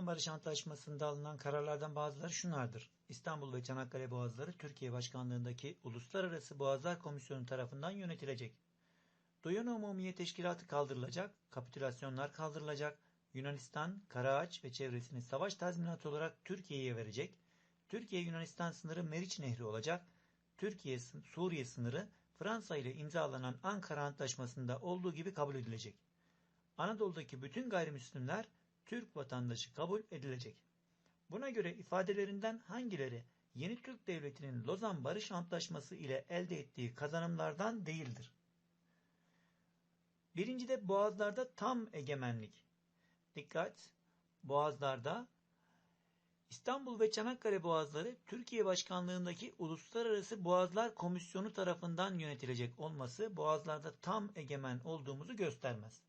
Lozan Barış Antlaşması'nda alınan kararlardan bazıları şunlardır. İstanbul ve Çanakkale Boğazları Türkiye Başkanlığındaki Uluslararası Boğazlar Komisyonu tarafından yönetilecek. Duyana Umumiye Teşkilatı kaldırılacak, kapitülasyonlar kaldırılacak, Yunanistan, Karaağaç ve çevresini savaş tazminatı olarak Türkiye'ye verecek, Türkiye-Yunanistan sınırı Meriç Nehri olacak, Türkiye-Suriye sınırı Fransa ile imzalanan Ankara Antlaşması'nda olduğu gibi kabul edilecek. Anadolu'daki bütün gayrimüslimler Türk vatandaşı kabul edilecek. Buna göre ifadelerinden hangileri yeni Türk Devleti'nin Lozan Barış Antlaşması ile elde ettiği kazanımlardan değildir? Birincide boğazlarda tam egemenlik. Dikkat! Boğazlarda İstanbul ve Çanakkale Boğazları Türkiye Başkanlığındaki Uluslararası Boğazlar Komisyonu tarafından yönetilecek olması boğazlarda tam egemen olduğumuzu göstermez.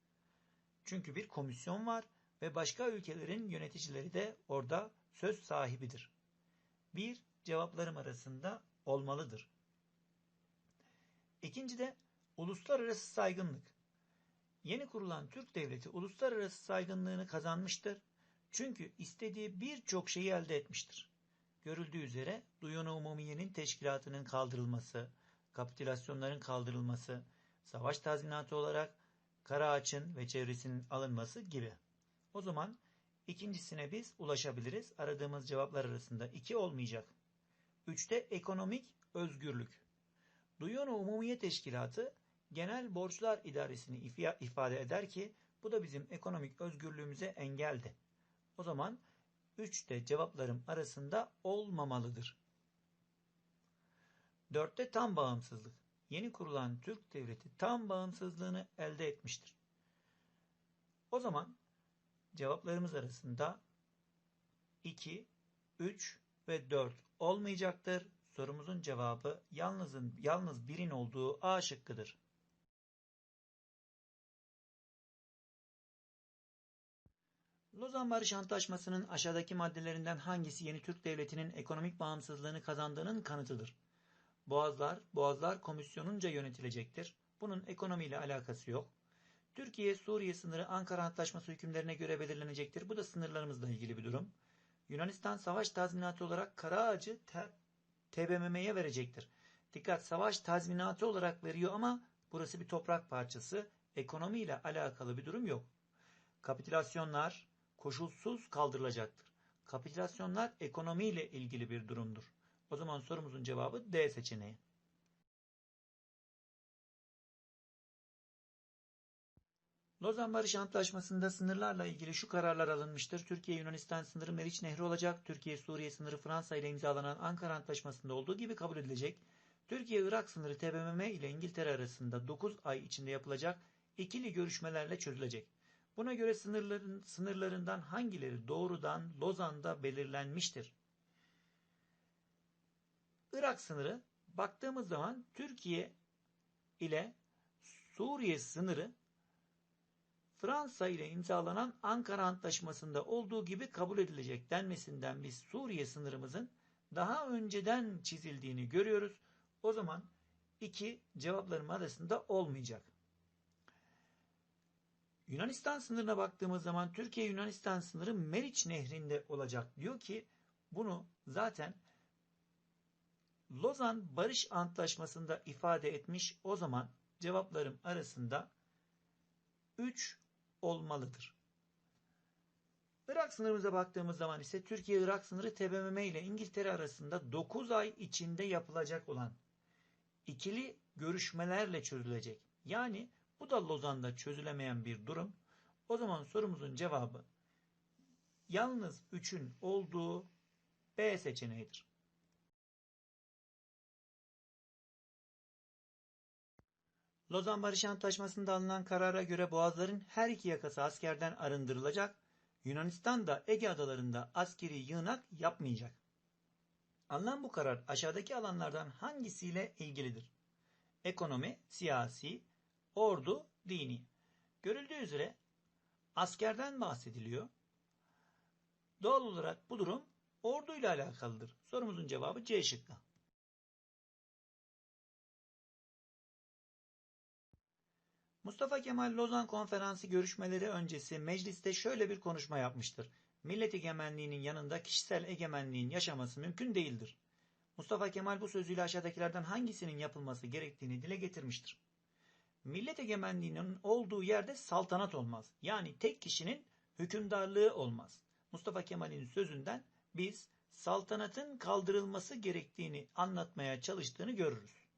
Çünkü bir komisyon var ve başka ülkelerin yöneticileri de orada söz sahibidir. Bir cevaplarım arasında olmalıdır. İkinci de uluslararası saygınlık. Yeni kurulan Türk Devleti uluslararası saygınlığını kazanmıştır. Çünkü istediği birçok şeyi elde etmiştir. Görüldüğü üzere Duyunu Umumiye'nin teşkilatının kaldırılması, kapitülasyonların kaldırılması, savaş tazminatı olarak Karaağaç'ın ve çevresinin alınması gibi. O zaman ikincisine biz ulaşabiliriz. Aradığımız cevaplar arasında iki olmayacak. Üçte ekonomik özgürlük. Duyunu Umumiye Teşkilatı Genel Borçlar İdaresini ifade eder ki bu da bizim ekonomik özgürlüğümüze engeldi. O zaman 3'te cevaplarım arasında olmamalıdır. 4'te tam bağımsızlık. Yeni kurulan Türk Devleti tam bağımsızlığını elde etmiştir. O zaman cevaplarımız arasında 2, 3 ve 4 olmayacaktır. Sorumuzun cevabı yalnızın yalnız birin olduğu A şıkkıdır. Lozan Barış Antlaşması'nın aşağıdaki maddelerinden hangisi yeni Türk Devleti'nin ekonomik bağımsızlığını kazandığının kanıtıdır? Boğazlar, Boğazlar Komisyonunca yönetilecektir. Bunun ekonomiyle alakası yok. Türkiye-Suriye sınırı Ankara Antlaşması hükümlerine göre belirlenecektir. Bu da sınırlarımızla ilgili bir durum. Yunanistan savaş tazminatı olarak Karaağacı TBMM'ye verecektir. Dikkat savaş tazminatı olarak veriyor ama burası bir toprak parçası. Ekonomiyle alakalı bir durum yok. Kapitülasyonlar koşulsuz kaldırılacaktır. Kapitülasyonlar ekonomiyle ilgili bir durumdur. O zaman sorumuzun cevabı D seçeneği. Lozan Barış Antlaşması'nda sınırlarla ilgili şu kararlar alınmıştır. Türkiye-Yunanistan sınırı Meriç Nehri olacak. Türkiye-Suriye sınırı Fransa ile imzalanan Ankara Antlaşması'nda olduğu gibi kabul edilecek. Türkiye-Irak sınırı TBMM ile İngiltere arasında 9 ay içinde yapılacak ikili görüşmelerle çözülecek. Buna göre sınırların, sınırlarından hangileri doğrudan Lozan'da belirlenmiştir? Irak sınırı baktığımız zaman Türkiye ile Suriye sınırı Fransa ile imzalanan Ankara Antlaşması'nda olduğu gibi kabul edilecek denmesinden biz Suriye sınırımızın daha önceden çizildiğini görüyoruz. O zaman iki cevaplarım arasında olmayacak. Yunanistan sınırına baktığımız zaman Türkiye-Yunanistan sınırı Meriç Nehri'nde olacak. Diyor ki bunu zaten Lozan Barış Antlaşması'nda ifade etmiş. O zaman cevaplarım arasında 3 olmalıdır. Irak sınırımıza baktığımız zaman ise Türkiye-Irak sınırı TBMM ile İngiltere arasında 9 ay içinde yapılacak olan ikili görüşmelerle çözülecek. Yani bu da Lozan'da çözülemeyen bir durum. O zaman sorumuzun cevabı yalnız 3'ün olduğu B seçeneğidir. Lozan Barış Antlaşması'nda alınan karara göre Boğazların her iki yakası askerden arındırılacak, Yunanistan da Ege adalarında askeri yığınak yapmayacak. Alınan bu karar aşağıdaki alanlardan hangisiyle ilgilidir? Ekonomi, siyasi, ordu, dini. Görüldüğü üzere askerden bahsediliyor. Doğal olarak bu durum orduyla alakalıdır. Sorumuzun cevabı C şıkkı. Mustafa Kemal Lozan Konferansı görüşmeleri öncesi mecliste şöyle bir konuşma yapmıştır. millet egemenliğinin yanında kişisel egemenliğin yaşaması mümkün değildir. Mustafa Kemal bu sözüyle aşağıdakilerden hangisinin yapılması gerektiğini dile getirmiştir. Millet egemenliğinin olduğu yerde saltanat olmaz. Yani tek kişinin hükümdarlığı olmaz. Mustafa Kemal'in sözünden biz saltanatın kaldırılması gerektiğini anlatmaya çalıştığını görürüz.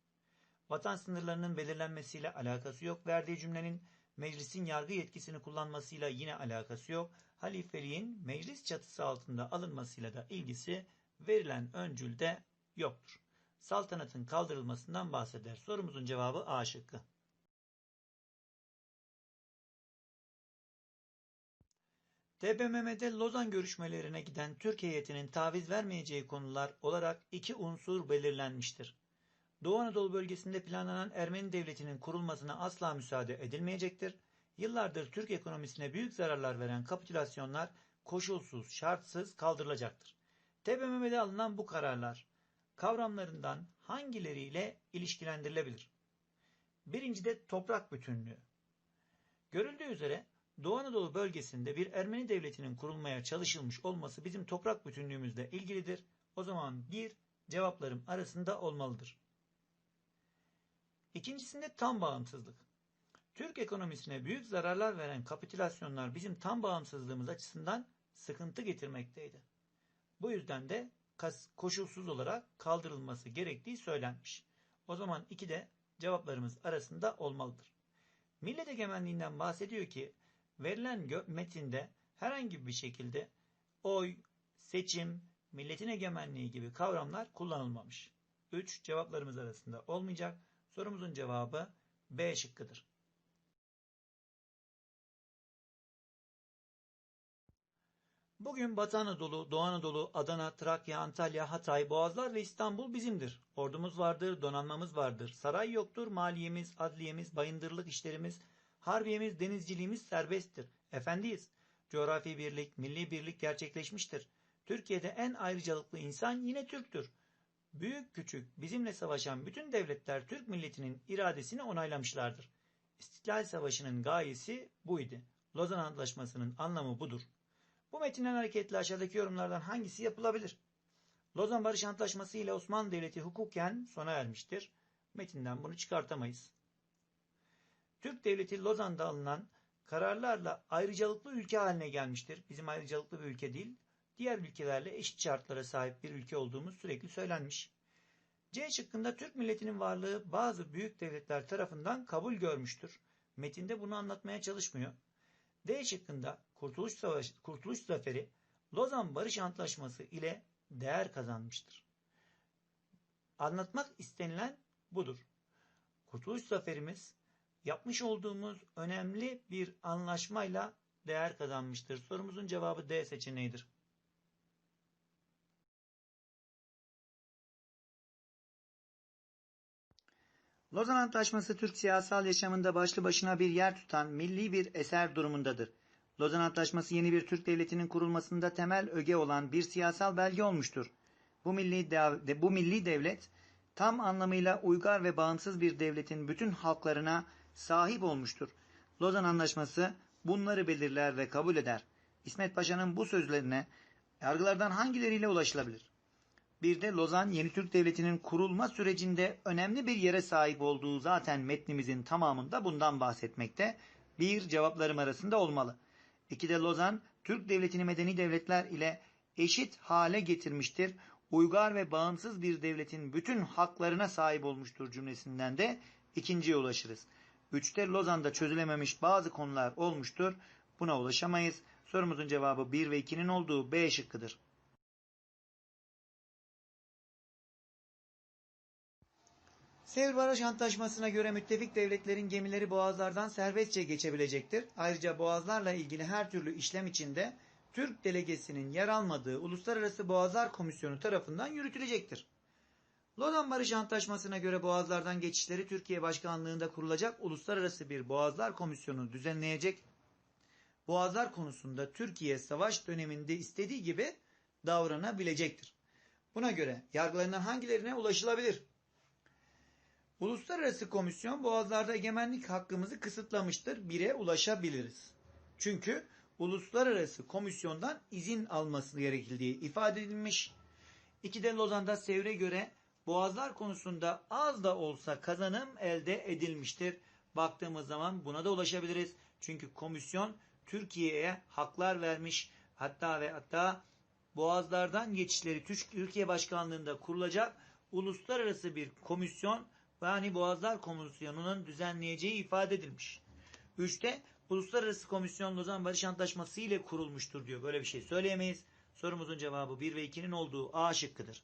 Vatan sınırlarının belirlenmesiyle alakası yok. Verdiği cümlenin meclisin yargı yetkisini kullanmasıyla yine alakası yok. Halifeliğin meclis çatısı altında alınmasıyla da ilgisi verilen öncülde yoktur. Saltanatın kaldırılmasından bahseder. Sorumuzun cevabı A şıkkı. TBMM'de Lozan görüşmelerine giden Türk heyetinin taviz vermeyeceği konular olarak iki unsur belirlenmiştir. Doğu Anadolu bölgesinde planlanan Ermeni devletinin kurulmasına asla müsaade edilmeyecektir. Yıllardır Türk ekonomisine büyük zararlar veren kapitülasyonlar koşulsuz, şartsız kaldırılacaktır. TBMM'de alınan bu kararlar kavramlarından hangileriyle ilişkilendirilebilir? Birincide toprak bütünlüğü. Görüldüğü üzere Doğu Anadolu bölgesinde bir Ermeni devletinin kurulmaya çalışılmış olması bizim toprak bütünlüğümüzle ilgilidir. O zaman bir cevaplarım arasında olmalıdır. İkincisinde tam bağımsızlık. Türk ekonomisine büyük zararlar veren kapitülasyonlar bizim tam bağımsızlığımız açısından sıkıntı getirmekteydi. Bu yüzden de koşulsuz olarak kaldırılması gerektiği söylenmiş. O zaman iki de cevaplarımız arasında olmalıdır. Millet egemenliğinden bahsediyor ki verilen metinde herhangi bir şekilde oy, seçim, milletin egemenliği gibi kavramlar kullanılmamış. 3 cevaplarımız arasında olmayacak. Sorumuzun cevabı B şıkkıdır. Bugün Batı Anadolu, Doğu Anadolu, Adana, Trakya, Antalya, Hatay, Boğazlar ve İstanbul bizimdir. Ordumuz vardır, donanmamız vardır. Saray yoktur, maliyemiz, adliyemiz, bayındırlık işlerimiz, harbiyemiz, denizciliğimiz serbesttir. Efendiyiz. Coğrafi birlik, milli birlik gerçekleşmiştir. Türkiye'de en ayrıcalıklı insan yine Türktür. Büyük küçük bizimle savaşan bütün devletler Türk milletinin iradesini onaylamışlardır. İstiklal Savaşı'nın gayesi buydu. Lozan Antlaşması'nın anlamı budur. Bu metinden hareketle aşağıdaki yorumlardan hangisi yapılabilir? Lozan Barış Antlaşması ile Osmanlı Devleti hukuken sona ermiştir. Metinden bunu çıkartamayız. Türk Devleti Lozan'da alınan kararlarla ayrıcalıklı ülke haline gelmiştir. Bizim ayrıcalıklı bir ülke değil, diğer ülkelerle eşit şartlara sahip bir ülke olduğumuz sürekli söylenmiş. C şıkkında Türk milletinin varlığı bazı büyük devletler tarafından kabul görmüştür. Metinde bunu anlatmaya çalışmıyor. D şıkkında Kurtuluş Savaşı, Kurtuluş Zaferi Lozan Barış Antlaşması ile değer kazanmıştır. Anlatmak istenilen budur. Kurtuluş Zaferimiz yapmış olduğumuz önemli bir anlaşmayla değer kazanmıştır. Sorumuzun cevabı D seçeneğidir. Lozan Antlaşması Türk siyasal yaşamında başlı başına bir yer tutan milli bir eser durumundadır. Lozan Antlaşması yeni bir Türk devletinin kurulmasında temel öge olan bir siyasal belge olmuştur. Bu milli, de, bu milli devlet tam anlamıyla uygar ve bağımsız bir devletin bütün halklarına sahip olmuştur. Lozan Anlaşması bunları belirler ve kabul eder. İsmet Paşa'nın bu sözlerine yargılardan hangileriyle ulaşılabilir? Bir de Lozan yeni Türk Devleti'nin kurulma sürecinde önemli bir yere sahip olduğu zaten metnimizin tamamında bundan bahsetmekte. Bir cevaplarım arasında olmalı. İki de Lozan Türk Devleti'ni medeni devletler ile eşit hale getirmiştir. Uygar ve bağımsız bir devletin bütün haklarına sahip olmuştur cümlesinden de ikinciye ulaşırız. Üçte Lozan'da çözülememiş bazı konular olmuştur. Buna ulaşamayız. Sorumuzun cevabı 1 ve 2'nin olduğu B şıkkıdır. Sevr Baraj Antlaşması'na göre müttefik devletlerin gemileri boğazlardan serbestçe geçebilecektir. Ayrıca boğazlarla ilgili her türlü işlem içinde Türk delegesinin yer almadığı Uluslararası Boğazlar Komisyonu tarafından yürütülecektir. Lozan Barış Antlaşması'na göre boğazlardan geçişleri Türkiye Başkanlığında kurulacak uluslararası bir boğazlar komisyonu düzenleyecek. Boğazlar konusunda Türkiye savaş döneminde istediği gibi davranabilecektir. Buna göre yargılarından hangilerine ulaşılabilir? Uluslararası komisyon boğazlarda egemenlik hakkımızı kısıtlamıştır. Bire ulaşabiliriz. Çünkü uluslararası komisyondan izin alması gerekildiği ifade edilmiş. İki de Lozan'da Sevr'e göre boğazlar konusunda az da olsa kazanım elde edilmiştir. Baktığımız zaman buna da ulaşabiliriz. Çünkü komisyon Türkiye'ye haklar vermiş. Hatta ve hatta boğazlardan geçişleri Türkiye Başkanlığı'nda kurulacak uluslararası bir komisyon yani Boğazlar Komisyonu'nun düzenleyeceği ifade edilmiş. Üçte Uluslararası Komisyon Lozan Barış Antlaşması ile kurulmuştur diyor. Böyle bir şey söyleyemeyiz. Sorumuzun cevabı 1 ve 2'nin olduğu A şıkkıdır.